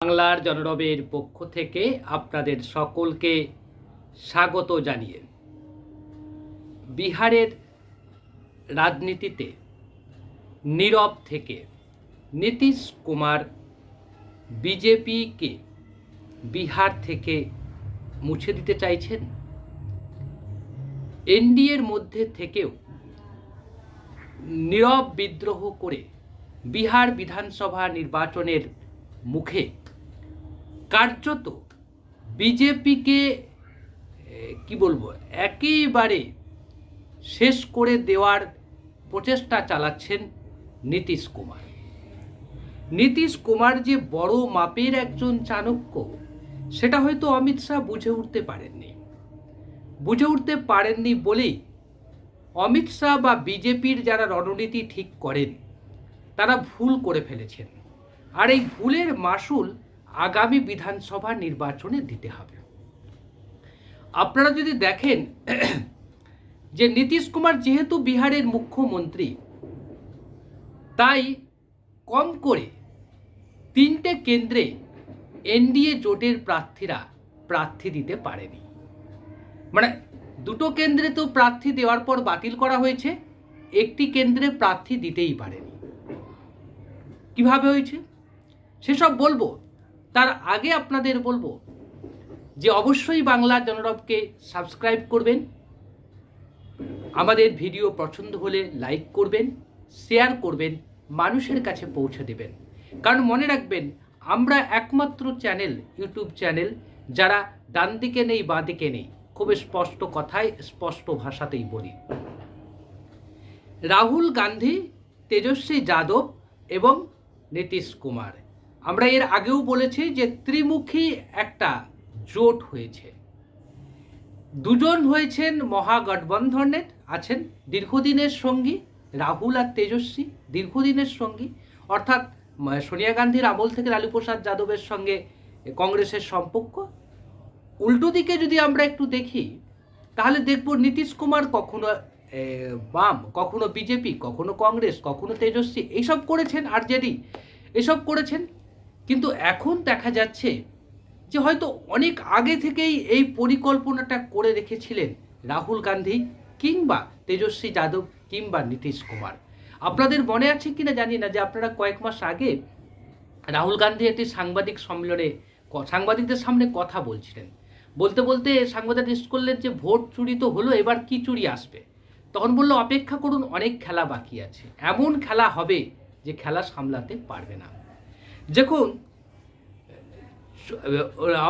বাংলার জনরবের পক্ষ থেকে আপনাদের সকলকে স্বাগত জানিয়ে বিহারের রাজনীতিতে নীরব থেকে নীতিশ কুমার বিজেপিকে বিহার থেকে মুছে দিতে চাইছেন। এনডিএর মধ্যে থেকেও নীরব বিদ্রোহ করে বিহার বিধানসভা নির্বাচনের মুখে কার্যত বিজেপিকে কি বলব, একেবারে শেষ করে দেওয়ার প্রচেষ্টা চালাচ্ছেন নীতিশ কুমার। নীতিশ কুমার যে বড় মাপের একজন চাণক্য, সেটা হয়তো অমিত শাহ বুঝে উঠতে পারেননি। বুঝে উঠতে পারেননি বলেই অমিত শাহ বা বিজেপির যারা রণনীতি ঠিক করেন, তারা ভুল করে ফেলেছেন। আর এই ভুলের মাসুল আগামী বিধানসভা নির্বাচনে দিতে হবে। আপনারা যদি দেখেন যে নীতিশ কুমার যেহেতু বিহারের মুখ্যমন্ত্রী, তাই কম করে তিনটে কেন্দ্রে এনডিএ জোটের প্রার্থীরা প্রার্থী দিতে পারেনি। মানে দুটো কেন্দ্রে তো প্রার্থী দেওয়ার পর বাতিল করা হয়েছে, একটি কেন্দ্রে প্রার্থী দিতেই পারেনি। কীভাবে হয়েছে? সেসব বলব তার আগে আপনাদের বলব যে অবশ্যই বাংলা জনরবকে সাবস্ক্রাইব করবেন। আমাদের ভিডিও পছন্দ হলে লাইক করবেন, শেয়ার করবেন, মানুষের কাছে পৌঁছে দেবেন। কারণ মনে রাখবেন, আমরা একমাত্র চ্যানেল, ইউটিউব চ্যানেল, যারা ডান দিকে নেই, বাঁ দিকে নেই। খুব স্পষ্ট কথায়, স্পষ্ট ভাষাতেই বলি। রাহুল গান্ধী, তেজস্বী যাদব এবং নীতিশ কুমার। আমরা এর আগেও বলেছি যে ত্রিমুখী একটা জোট হয়েছে। দুজন হয়েছেন মহাগঠবন্ধনের, আছেন দীর্ঘদিনের সঙ্গী রাহুল আর তেজস্বী, দীর্ঘদিনের সঙ্গী। অর্থাৎ সোনিয়া গান্ধীর আমল থেকে লালু প্রসাদ যাদবের সঙ্গে কংগ্রেসের সম্পর্ক। উল্টো দিকে যদি আমরা একটু দেখি, তাহলে দেখব নীতিশ কুমার কখনো বাম, কখনো বিজেপি, কখনো কংগ্রেস, কখনো তেজস্বী, এইসব করেছেন আরজেডি এসব করেছেন কিন্তু এখন দেখা যাচ্ছে যে হয়তো অনেক আগে থেকেই এই পরিকল্পনাটা করে রেখেছিলেন রাহুল গান্ধী কিংবা তেজস্বী যাদব কিংবা নীতিশ কুমার। আপনাদের মনে আছে কিনা জানি না যে আপনারা কয়েক মাস আগে রাহুল গান্ধী একটি সাংবাদিক সম্মেলনে সাংবাদিকদের সামনে কথা বলছিলেন। বলতে বলতে সাংবাদিক লিস্ট করলেন যে ভোট চুরি তো হলো, এবার কি চুরি আসবে? তখন বলল, অপেক্ষা করুন, অনেক খেলা বাকি আছে। এমন খেলা হবে যে খেলা সামলাতে পারবে না। দেখুন,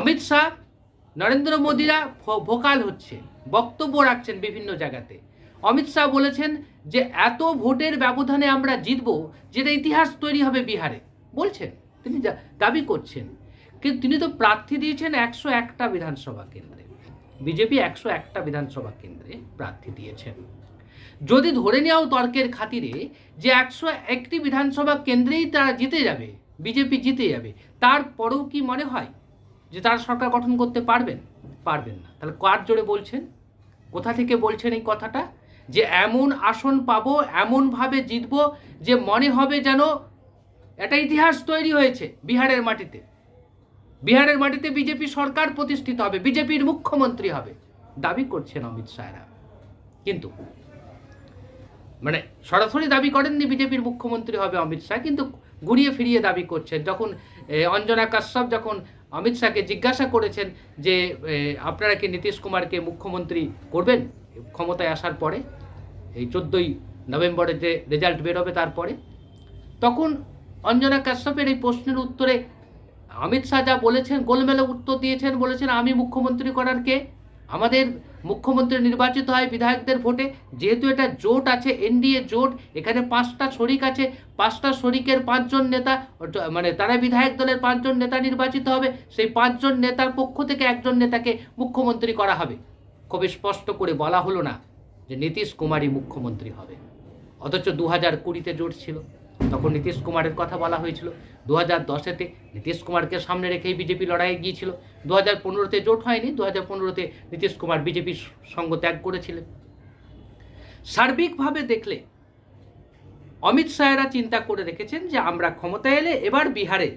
অমিত শাহ, নরেন্দ্র মোদীরা ভোকাল হচ্ছে বক্তব্য রাখছেন বিভিন্ন জায়গাতে। অমিত শাহ বলেছেন যে, এত ভোটের ব্যবধানে আমরা জিতব, যেটা ইতিহাস তৈরি হবে বিহারে। বলছেন, তিনি দাবি করছেন। কিন্তু তিনি তো প্রার্থী দিয়েছেন একশো একটা বিধানসভা কেন্দ্রে। বিজেপি একশো একটা বিধানসভা কেন্দ্রে প্রার্থী দিয়েছেন। যদি ধরে নেওয়াও তর্কের খাতিরে যে, একশো একটি বিধানসভা কেন্দ্রেই তারা জিতে যাবে বিজেপি জিতে যাবে। তারপরেও কি মনে হয় যে তারা সরকার গঠন করতে পারবেন? পারবেন না। তাহলে কার জোরে বলছেন? কোথা থেকে বলছেন এই কথাটা? যে এমন আসন পাবো, এমনভাবে জিতব যে মনে হবে যেন একটা ইতিহাস তৈরি হয়েছে বিহারের মাটিতে। বিহারের মাটিতে বিজেপি সরকার প্রতিষ্ঠিত হবে, বিজেপির মুখ্যমন্ত্রী হবে। দাবি করছেন অমিত শাহরা। কিন্তু মানে সরাসরি দাবি করেননি বিজেপির মুখ্যমন্ত্রী হবে অমিত শাহ, কিন্তু ঘুরিয়ে ফিরিয়ে দাবি করছেন। যখন অঞ্জনা কাশ্যপ যখন অমিত শাহকে জিজ্ঞাসা করেছেন যে আপনারা কি নীতিশ কুমারকে মুখ্যমন্ত্রী করবেন ক্ষমতায় আসার পরে, এই চোদ্দোই নভেম্বরে যে রেজাল্ট বেরোবে তারপরে তখন অঞ্জনা কাশ্যপের এই প্রশ্নের উত্তরে অমিত শাহ যা বলেছেন, গোলমেলে উত্তর দিয়েছেন, বলেছেন, আমি মুখ্যমন্ত্রী করার কে আমাদের মুখ্যমন্ত্রী নির্বাচিত হয় বিধায়কদের ভোটে, যেহেতু এটা জোট আছে, এনডিএ জোট, এখানে পাঁচটা শরিক আছে, পাঁচটা শরিকের পাঁচজন নেতা মানে তারা বিধায়ক দলের পাঁচজন নেতা নির্বাচিত হবে, সেই পাঁচজন নেতার পক্ষ থেকে একজন নেতাকে মুখ্যমন্ত্রী করা হবে। খুব স্পষ্ট করে বলা হলো না যে নীতিশ কুমারই মুখ্যমন্ত্রী হবে। অথচ দু হাজার কুড়িতে জোট ছিল। তখন নীতিশ কুমারের কথা বলা হয়েছিল। দু হাজার দশেতে নীতিশ কুমারকে সামনে রেখেই বিজেপি লড়াইয়ে গিয়েছিল। দু হাজার পনেরোতে জোট হয়নি দু হাজার পনেরোতে নীতিশ কুমার বিজেপির সঙ্গ ত্যাগ করেছিলেন। সার্বিকভাবে দেখলে অমিত শাহেরা চিন্তা করে রেখেছেন যে আমরা ক্ষমতায় এলে এবার বিহারে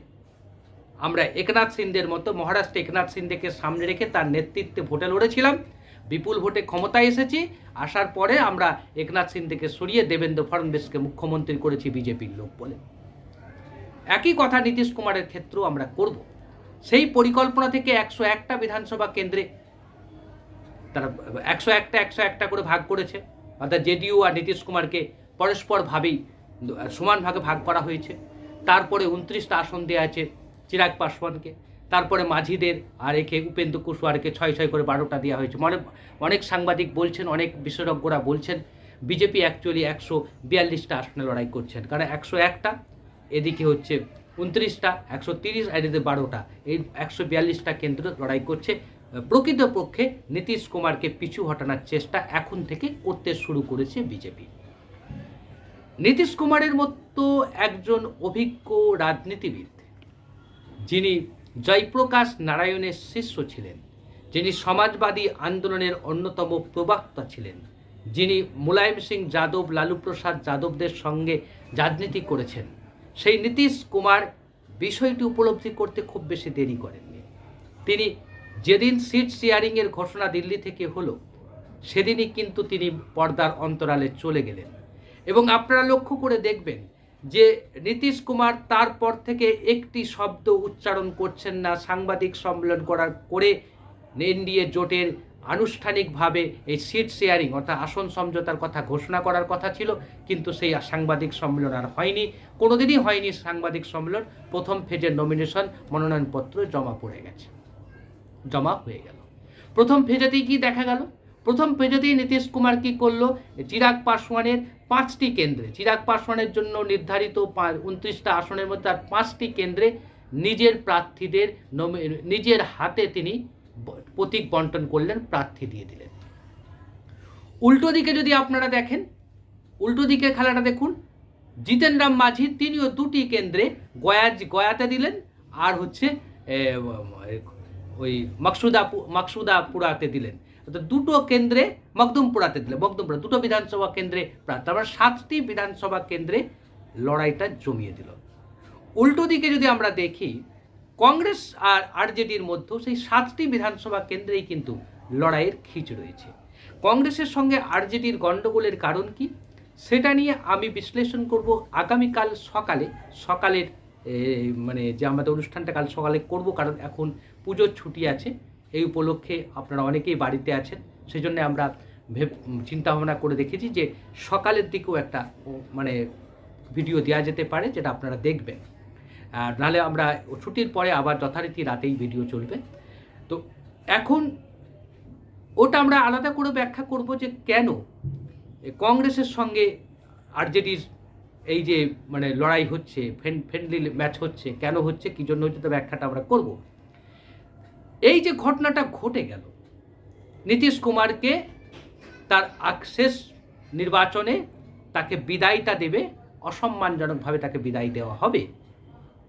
আমরা একনাথ সিন্ডের মতো, মহারাষ্ট্রে একনাথ সিন্ডেকে সামনে রেখে তার নেতৃত্বে ভোটে লড়েছিলাম। বিপুল ভোটে ক্ষমতায় এসেছি। আসার পরে আমরা একনাথ সিন্ডেকে সরিয়ে দেবেন্দ্র ফডণবীসকে মুখ্যমন্ত্রী করেছি বিজেপির লোক বলে। একই কথা নীতিশ কুমারের ক্ষেত্রেও আমরা করব। সেই পরিকল্পনা থেকে একশো একটা বিধানসভা কেন্দ্রে তারা একশো একটা একশো একটা করে ভাগ করেছে। অর্থাৎ জেডিইউ আর নীতিশ কুমারকে পরস্পরভাবেই সমান ভাগে ভাগ করা হয়েছে। তারপরে উনত্রিশটা আসন দেওয়া আছে চিরাগ পাসওয়ানকে। তারপরে মাঝিদের আর একে উপেন্দ্র কুশওয়ারকে ছয় ছয় করে বারোটা দেওয়া হয়েছে। মানে অনেক সাংবাদিক বলছেন, অনেক বিশেষজ্ঞরা বলছেন, বিজেপি অ্যাকচুয়ালি একশো বিয়াল্লিশটা আসনে লড়াই করছেন। কারণ একশো একটা, এদিকে হচ্ছে উনত্রিশটা, একশো তিরিশ আর এদিকে বারোটা। এই একশো বিয়াল্লিশটা কেন্দ্র লড়াই করছে। প্রকৃতপক্ষে নীতিশ কুমারকে পিছু হটানোর চেষ্টা এখন থেকে করতে শুরু করেছে বিজেপি। নীতিশ কুমারের মতো একজন অভিজ্ঞ রাজনীতিবিদ, যিনি জয়প্রকাশ নারায়ণের শিষ্য ছিলেন, যিনি সমাজবাদী আন্দোলনের অন্যতম প্রবক্তা ছিলেন, যিনি মুলায়ম সিং যাদব লালু প্রসাদ যাদবদের সঙ্গে রাজনীতি করেছেন। সেই নীতিশ কুমার বিষয়টি উপলব্ধি করতে খুব বেশি দেরি করেননি। তিনি যেদিন সিট শেয়ারিংয়ের ঘোষণা দিল্লি থেকে হলো, সেদিনই কিন্তু তিনি পর্দার অন্তরালে চলে গেলেন। এবং আপনারা লক্ষ্য করে দেখবেন যে নীতিশ কুমার তারপর থেকে একটি শব্দ উচ্চারণ করছেন না, সাংবাদিক সম্মেলন করার করে এনডিএ জোটের আনুষ্ঠানিকভাবে এই সিট শেয়ারিং অর্থাৎ আসন সমঝোতার কথা ঘোষণা করার কথা ছিল, কিন্তু সেই সাংবাদিক সম্মেলন আর হয়নি। কোনোদিনই হয়নি সাংবাদিক সম্মেলন। প্রথম ফেজের নমিনেশন মনোনয়নপত্র জমা পড়ে গেছে। জমা হয়ে গেল। প্রথম ফেজেতেই কি দেখা গেল? প্রথম ফেজেতেই নীতিশ কুমার কি করল? চিরাগ পাসওয়ানের পাঁচটি কেন্দ্রে। চিরাগ পাসওয়ানের জন্য নির্ধারিত উনত্রিশটা আসনের মধ্যে তার পাঁচটি কেন্দ্রে নিজের প্রার্থীদের নিজের হাতে তিনি প্রতীক বন্টন করলেন, প্রার্থী দিয়ে দিলেন। উল্টো দিকে যদি আপনারা দেখেন, উল্টো দিকে খেলাটা দেখুন জিতেন রাম মাঝি তিনিও দুটি কেন্দ্রে গয়া গয়াতে দিলেন, আর হচ্ছে ওই মকসুদা মকসুদাপুরাতে দিলেন। অর্থাৎ দুটো কেন্দ্রে মকদুমপুরাতে দিলেন মকদুমপুরা, দুটো বিধানসভা কেন্দ্রে তারপর সাতটি বিধানসভা কেন্দ্রে লড়াইটা জমিয়ে দিল। উল্টো দিকে যদি আমরা দেখি, কংগ্রেস আর আরজেডির মধ্যেও সেই সাতটি বিধানসভা কেন্দ্রেই কিন্তু লড়াইয়ের খিচ রয়েছে। কংগ্রেসের সঙ্গে আরজেডির গণ্ডগোলের কারণ কি? সেটা নিয়ে আমি বিশ্লেষণ করব আগামীকাল সকালে, সকালের মানে যে আমাদের অনুষ্ঠানটা কাল সকালে করব, কারণ এখন পুজোর ছুটি আছে। এই উপলক্ষে আপনারা অনেকেই বাড়িতে আছেন। সেই জন্য আমরা ভেব চিন্তা ভাবনা করে দেখেছি যে সকালের দিকেও একটা মানে ভিডিও দেওয়া যেতে পারে যেটা আপনারা দেখবেন। আর নাহলে আমরা ছুটির পরে আবার যথারীতি রাতেই ভিডিও চলবে। তো এখন ওটা আমরা আলাদা করে ব্যাখ্যা করব যে কেন কংগ্রেসের সঙ্গে আরজেডির এই যে মানে লড়াই হচ্ছে ফ্রেন্ডলি ম্যাচ হচ্ছে, কেন হচ্ছে, কী জন্য হচ্ছে, তো ব্যাখ্যাটা আমরা করব। এই যে ঘটনাটা ঘটে গেল, নীতিশ কুমারকে তার আক- শেষ নির্বাচনে তাকে বিদায়টা দেবে, অসম্মানজনকভাবে তাকে বিদায় দেওয়া হবে।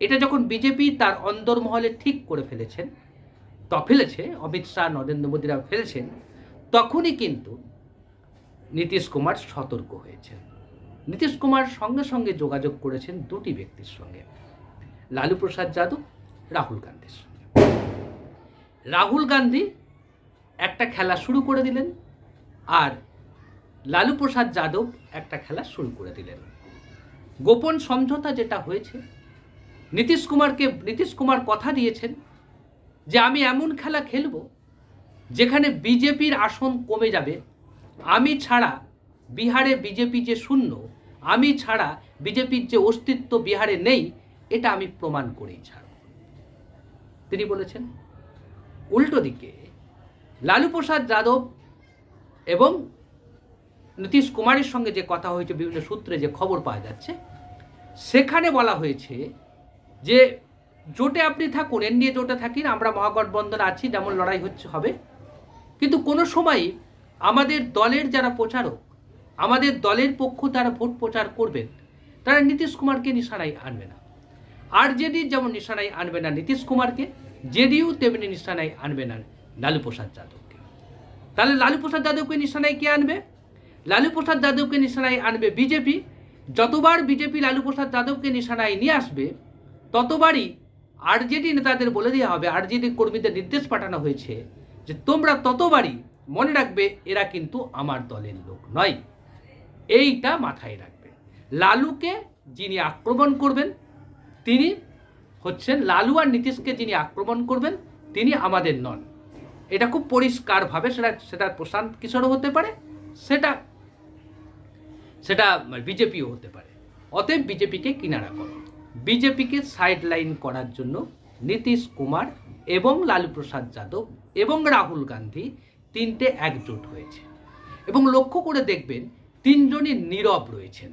এটা যখন বিজেপি তার অন্দরমহলে ঠিক করে ফেলেছেন, ত ফেলেছে, অমিত শাহ, নরেন্দ্র মোদীরা ফেলেছেন, তখনই কিন্তু নীতিশ কুমার সতর্ক হয়েছেন। নীতিশ কুমার সঙ্গে সঙ্গে যোগাযোগ করেছেন দুটি ব্যক্তির সঙ্গে, লালু প্রসাদ যাদব, রাহুল গান্ধীর সঙ্গে। রাহুল গান্ধী একটা খেলা শুরু করে দিলেন আর লালু প্রসাদ যাদব একটা খেলা শুরু করে দিলেন। গোপন সমঝোতা যেটা হয়েছে, নীতিশ কুমারকে, নীতিশ কুমার কথা দিয়েছেন যে আমি এমন খেলা খেলব যেখানে বিজেপির আসন কমে যাবে। আমি ছাড়া বিহারে বিজেপি যে শূন্য, আমি ছাড়া বিজেপির যে অস্তিত্ব বিহারে নেই, এটা আমি প্রমাণ করেই ছাড়ব। তিনি বলেছেন উল্টো দিকে লালু প্রসাদ যাদব এবং নীতিশ কুমারের সঙ্গে যে কথা হয়েছে, বিভিন্ন সূত্রে যে খবর পাওয়া যাচ্ছে, সেখানে বলা হয়েছে যে জোটে আপনি থাকুন এনডিএ জোটে থাকি, আমরা মহাগঠবন্ধন আছি, যেমন লড়াই হচ্ছে, হবে। কিন্তু কোনো সময়ই আমাদের দলের যারা প্রচারক, আমাদের দলের পক্ষ যারা ভোট প্রচার করবেন, তারা নীতিশ কুমারকে নিশানায় আনবে না। আর জেডি যেমন নিশানায় আনবে না নীতিশ কুমারকে জেডিইউ তেমনি নিশানায় আনবে না লালু প্রসাদ যাদবকে। তাহলে লালু প্রসাদ যাদবকে নিশানায় কে আনবে? লালু প্রসাদ যাদবকে নিশানায় আনবে বিজেপি। যতবার বিজেপি লালু প্রসাদ যাদবকে নিশানায় নিয়ে আসবে, ততবারই আরজেডি নেতাদের বলে দেওয়া হবে, আরজেডি কর্মীদের নির্দেশ পাঠানো হয়েছে যে তোমরা ততবারই মনে রাখবে এরা কিন্তু আমার দলের লোক নয়। এইটা মাথায় রাখবে। লালুকে যিনি আক্রমণ করবেন, তিনি হচ্ছেন লালু আর নীতিশকে যিনি আক্রমণ করবেন, তিনি আমাদের নন। এটা খুব পরিষ্কারভাবে সেটা সেটা প্রশান্ত কিশোরও হতে পারে, সেটা সেটা বিজেপিও হতে পারে। অতএব বিজেপিকে কিনারা করো। বিজেপিকে সাইড লাইন করার জন্য নীতিশ কুমার এবং লালু প্রসাদ যাদব এবং রাহুল গান্ধী তিনটে একজোট হয়েছে। এবং লক্ষ্য করে দেখবেন, তিনজনই নীরব রয়েছেন।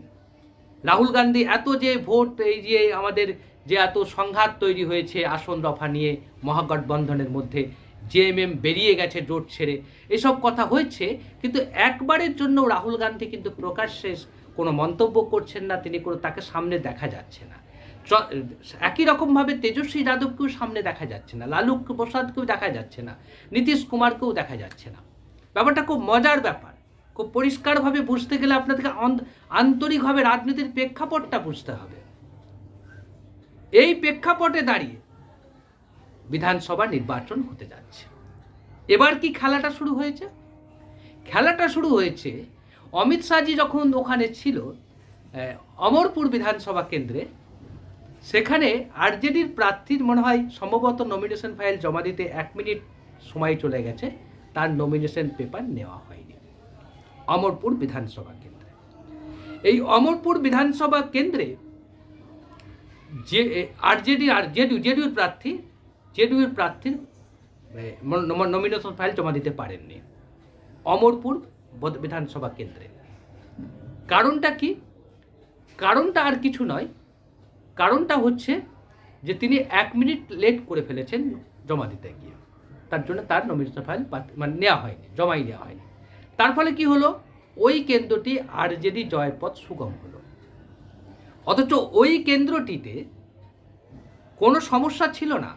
রাহুল গান্ধী এত যে ভোট, এই যে আমাদের যে এত সংঘাত তৈরি হয়েছে আসন রফা নিয়ে মহাগঠবন্ধনের মধ্যে। জেএমএম বেরিয়ে গেছে জোট ছেড়ে। এসব কথা হয়েছে, কিন্তু একবারের জন্য রাহুল গান্ধী কিন্তু প্রকাশ্যে কোনো মন্তব্য করছেন না, তিনি কোনো তাকে সামনে দেখা যাচ্ছে না। একই রকমভাবে তেজস্বী যাদবকেও সামনে দেখা যাচ্ছে না, লালু প্রসাদকেও দেখা যাচ্ছে না, নীতিশ কুমারকেও দেখা যাচ্ছে না। ব্যাপারটা খুব মজার ব্যাপার। খুব পরিষ্কারভাবে বুঝতে গেলে আপনাদেরকে আন্তরিকভাবে রাজনীতির প্রেক্ষাপটটা বুঝতে হবে। এই প্রেক্ষাপটে দাঁড়িয়ে বিধানসভা নির্বাচন হতে যাচ্ছে। এবার কি খেলাটা শুরু হয়েছে? খেলাটা শুরু হয়েছে, অমিত শাহজি যখন ওখানে ছিল অমরপুর বিধানসভা কেন্দ্রে, সেখানে আরজেডির প্রার্থীর মনে হয় সম্ভবত নমিনেশন ফাইল জমা দিতে এক মিনিট সময় চলে গেছে, তার নমিনেশন পেপার নেওয়া হয়নি। অমরপুর বিধানসভা কেন্দ্রে। এই অমরপুর বিধানসভা কেন্দ্রে যে আরজেডি আর জেডিউ জেডিউর প্রার্থী জেডিউর প্রার্থীর নমিনেশন ফাইল জমা দিতে পারেননি। অমরপুর বিধানসভা কেন্দ্রে। কারণটা কি? কারণটা আর কিছু নয়। কারণটা হচ্ছে যে তিনি এক মিনিট লেট করে ফেলেছেন জমা দিতে গিয়ে। তার জন্য তার নমিনেশন ফাইল মানে নেওয়া হয়নি, জমাই নেওয়া হয়নি। তার ফলে কি হলো? ওই কেন্দ্রটি আরজেডি জয়ের পথ সুগম হলো। অথচ ওই কেন্দ্রটিতে কোনো সমস্যা ছিল না।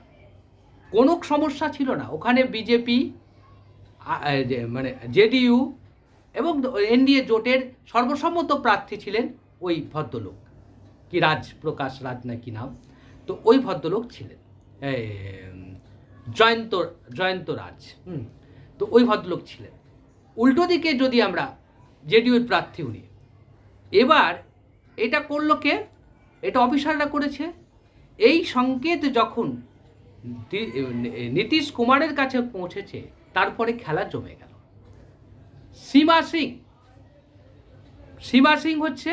কোনো সমস্যা ছিল না। ওখানে বিজেপি মানে জেডিইউ এবং এনডিএ জোটের সর্বসম্মত প্রার্থী ছিলেন ওই ভদ্রলোক। কি রাজ প্রকাশ রাজ না কি নাম? তো ওই ভদ্রলোক ছিলেন। জয়ন্ত জয়ন্ত রাজ। হুম। তো ওই ভদ্রলোক ছিলেন। উল্টো দিকে যদি আমরা জেডিউর প্রার্থী উনি, এবার এটা করল কে? এটা অফিসাররা করেছে। এই সংকেত যখন নীতিশ কুমারের কাছে পৌঁছেছে, তারপরে খেলা জমে গেল। সীমা সিং সীমা সিং হচ্ছে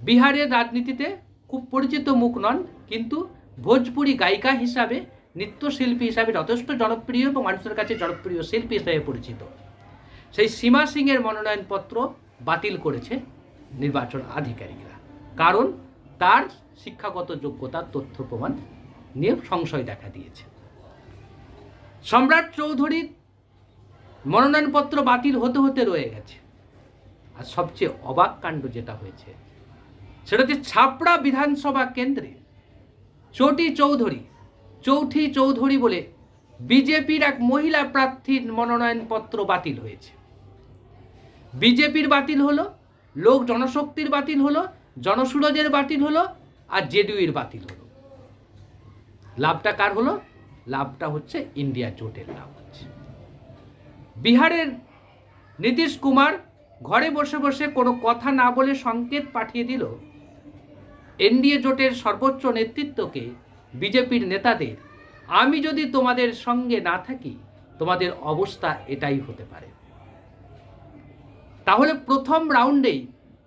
বিহারের রাজনীতিতে খুব পরিচিত মুখ নন, কিন্তু ভোজপুরি গায়িকা হিসাবে, নৃত্যশিল্পী হিসাবে যথেষ্ট জনপ্রিয় এবং মানুষের কাছে জনপ্রিয় শিল্পী হিসাবে পরিচিত। সেই সীমা সিংয়ের মনোনয়নপত্র বাতিল করেছে। নির্বাচন আধিকারিকরা। কারণ তার শিক্ষাগত যোগ্যতার তথ্য প্রমাণ নিয়ে সংশয় দেখা দিয়েছে। সম্রাট চৌধুরীর মনোনয়নপত্র বাতিল হতে হতে রয়ে গেছে। আর সবচেয়ে অবাক কাণ্ড যেটা হয়েছে, সেটা হচ্ছে ছাপড়া বিধানসভা কেন্দ্রে চটি চৌধুরী, চৌঠি চৌধুরী বলে বিজেপির এক মহিলা প্রার্থীর মনোনয়নপত্র বাতিল হয়েছে। বিজেপির বাতিল হলো লোক জনশক্তির বাতিল হলো, জনসুরজের বাতিল হলো, আর জেডিউর বাতিল হলো। লাভটা কার হলো? লাভটা হচ্ছে ইন্ডিয়া জোটের লাভ হচ্ছে। বিহারের নীতিশ কুমার ঘরে বসে বসে কোনো কথা না বলে সংকেত পাঠিয়ে দিল এনডিএ জোটের সর্বোচ্চ নেতৃত্বকে বিজেপির নেতাদের। আমি যদি তোমাদের সঙ্গে না থাকি, তোমাদের অবস্থা এটাই হতে পারে। তাহলে প্রথম রাউন্ডেই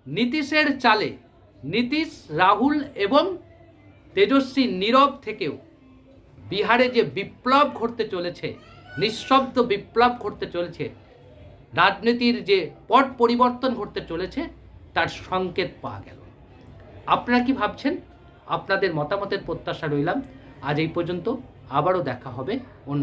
নীতিশের চালে নীতিশ, রাহুল এবং তেজস্বী নীরব থেকেও বিহারে যে বিপ্লব ঘটতে চলেছে, নিঃশব্দ বিপ্লব ঘটতে চলেছে, রাজনীতির যে পট পরিবর্তন ঘটতে চলেছে, তার সংকেত পাওয়া গেল। আপনারা কি ভাবছেন? আপনাদের মতামতের প্রত্যাশা রইলাম। আজ এই পর্যন্ত আবারও দেখা হবে অন্য